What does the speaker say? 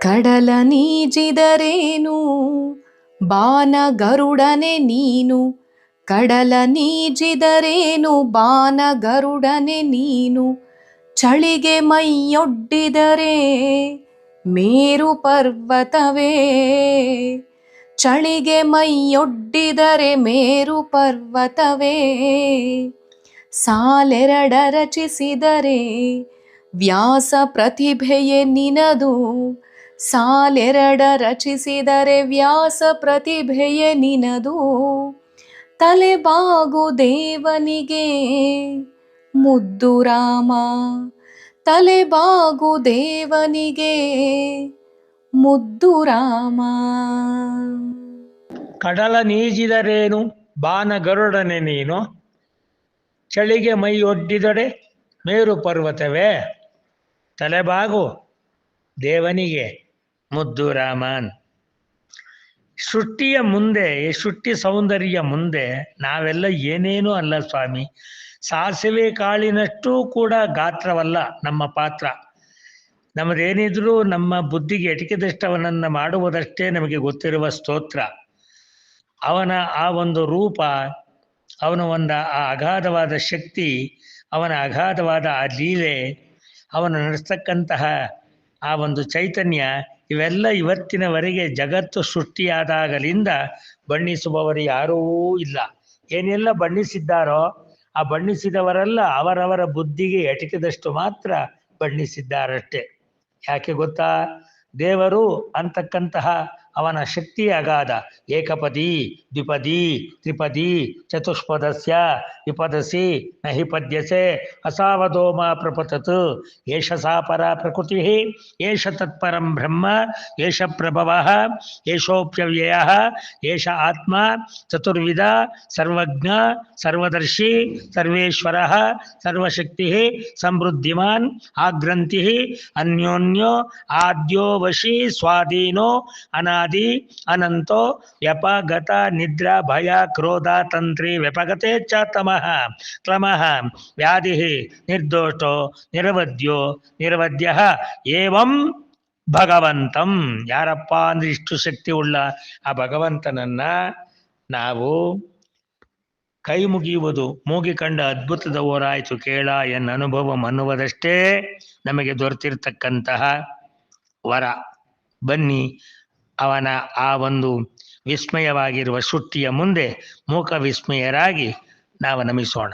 ಕಡಲ ನೀಜಿದರೇನು? ಬಾನ ಗರುಡನೆ ನೀನು. ಕಡಲ ನೀಜಿದರೇನು? ಬಾನ ಗರುಡನೆ ನೀನು. ಚಳಿಗೆ ಮೈಯೊಡ್ಡಿದರೆ ಮೇರು ಪರ್ವತವೇ. ಚಳಿಗೆ ಮೈಯೊಡ್ಡಿದರೆ ಮೇರು ಪರ್ವತವೇ. ಸಾಲೆರಡ ರಚಿಸಿದರೆ ವ್ಯಾಸ ಪ್ರತಿಭೆಯೇ ನಿನದು. ಸಾಲೆರಡ ರಚಿಸಿದರೆ ವ್ಯಾಸ ಪ್ರತಿಭೆಯ ನಿನದು. ತಲೆಬಾಗು ದೇವನಿಗೆ. ಮುದ್ದು ರಾಮ ತಲೆಬಾಗು ದೇವನಿಗೆ. ಮುದ್ದು ರಾಮ. ಕಡಲ ನೀಜಿದರೇನು? ಬಾನ ಗರುಡನೆ ನೀನು? ಚಳಿಗೆ ಮೈ ಒಡ್ಡಿದಡೆ ಮೇರು ಪರ್ವತವೇ? ತಲೆಬಾಗು ದೇವನಿಗೆ. ಮುದ್ದು ರಾಮನ್. ಸೃಷ್ಟಿಯ ಮುಂದೆ ಸೃಷ್ಟಿ ಸೌಂದರ್ಯ ಮುಂದೆ ನಾವೆಲ್ಲ ಏನೇನೂ ಅಲ್ಲ ಸ್ವಾಮಿ. ಸಾಸಿವೆ ಕಾಳಿನಷ್ಟು ಕೂಡ ಗಾತ್ರವಲ್ಲ ನಮ್ಮ ಪಾತ್ರ. ನಮ್ಮದೇನಿದ್ರೂ ನಮ್ಮ ಬುದ್ಧಿಗೆ ಎಟಕಿದಷ್ಟವನನ್ನ ಮಾಡುವುದಷ್ಟೇ ನಮಗೆ ಗೊತ್ತಿರುವ ಸ್ತೋತ್ರ. ಅವನ ಆ ಒಂದು ರೂಪ, ಅವನ ಒಂದು ಆ ಅಗಾಧವಾದ ಶಕ್ತಿ, ಅವನ ಅಗಾಧವಾದ ಆ ಲೀಲೆ, ಅವನು ನಡೆಸ್ತಕ್ಕಂತಹ ಆ ಒಂದು ಚೈತನ್ಯ ಇವೆಲ್ಲ ಇವತ್ತಿನವರೆಗೆ ಜಗತ್ತು ಸೃಷ್ಟಿಯಾದಾಗಲಿಂದ ಬಣ್ಣಿಸುವವರು ಯಾರೂ ಇಲ್ಲ. ಏನೆಲ್ಲ ಬಣ್ಣಿಸಿದ್ದಾರೋ ಆ ಬಣ್ಣಿಸಿದವರೆಲ್ಲ ಅವರವರ ಬುದ್ಧಿಗೆ ಎಟಕಿದಷ್ಟು ಮಾತ್ರ ಬಣ್ಣಿಸಿದ್ದಾರಷ್ಟೇ. ಯಾಕೆ ಗೊತ್ತಾ? ದೇವರು ಅಂತಕ್ಕಂತಹ ಅವನ ಶಕ್ತಿ ಅಗಾಧ ಏಕಪದಿ ದ್ವಿಪದಿ ತ್ರಿಪದಿ ಚತುಷ್ಪದಸ್ಯ ವಿಪದಸಿ ನಹಿ ಪದ್ಯಸೆ ಅಸಾವಧೋಮ ಪ್ರಪತತ್ ಏಷ ಸಾ ಪರ ಪ್ರಕೃತಿ ಏಷ ತತ್ಪರಂ ಬ್ರಹ್ಮ ಏಷ ಪ್ರಭವ ಏಷೋಪ್ಯವ್ಯಯ ಏಷ ಆತ್ಮ ಚತುರ್ವಿಧ ಸರ್ವಜ್ಞ ಸರ್ವದರ್ಶಿ ಸರ್ವೇಶ್ವರ ಸರ್ವಶಕ್ತಿ ಸಮೃದ್ಧಿಮಾನ್ ಆಗ್ರಂಥಿ ಅನ್ಯೋನ್ಯೋ ಆದ್ಯೋ ವಶಿ ಸ್ವಾಧೀನೋ ಅನಾದಿ ಅನಂತೋ ವ್ಯಪಗತ ನಿದ್ರಾ ಭಯ ಕ್ರೋಧ ತಂತ್ರಿ ವ್ಯಪಗತೆ ಚ ತಮಃ ತ್ರಮಃ ವ್ಯಾಧಿ ನಿರ್ದೋಷೋ ನಿರವದ್ಯೋ ನಿರವದ್ಯ ಏವಂ ಭಗವಂತಂ. ಯಾರಪ್ಪ ಅಂದ್ರೆ ಇಷ್ಟು ಶಕ್ತಿ ಉಳ್ಳ ಆ ಭಗವಂತನನ್ನ ನಾವು ಕೈ ಮುಗಿಯುವುದು, ಮೂಗಿ ಕಂಡ ಅದ್ಭುತದ ಓರಾಯ್ತು ಕೇಳ ಎನ್ನ ಅನುಭವ ಅನ್ನುವುದಷ್ಟೇ ನಮಗೆ ದೊರೆತಿರ್ತಕ್ಕಂತಹ ವರ. ಬನ್ನಿ ಅವನ ಆ ಒಂದು ವಿಸ್ಮಯವಾಗಿರುವ ಶ್ರುತಿಯ ಮುಂದೆ ಮೂಕ ವಿಸ್ಮಯರಾಗಿ ನಾವು ನಮಿಸೋಣ.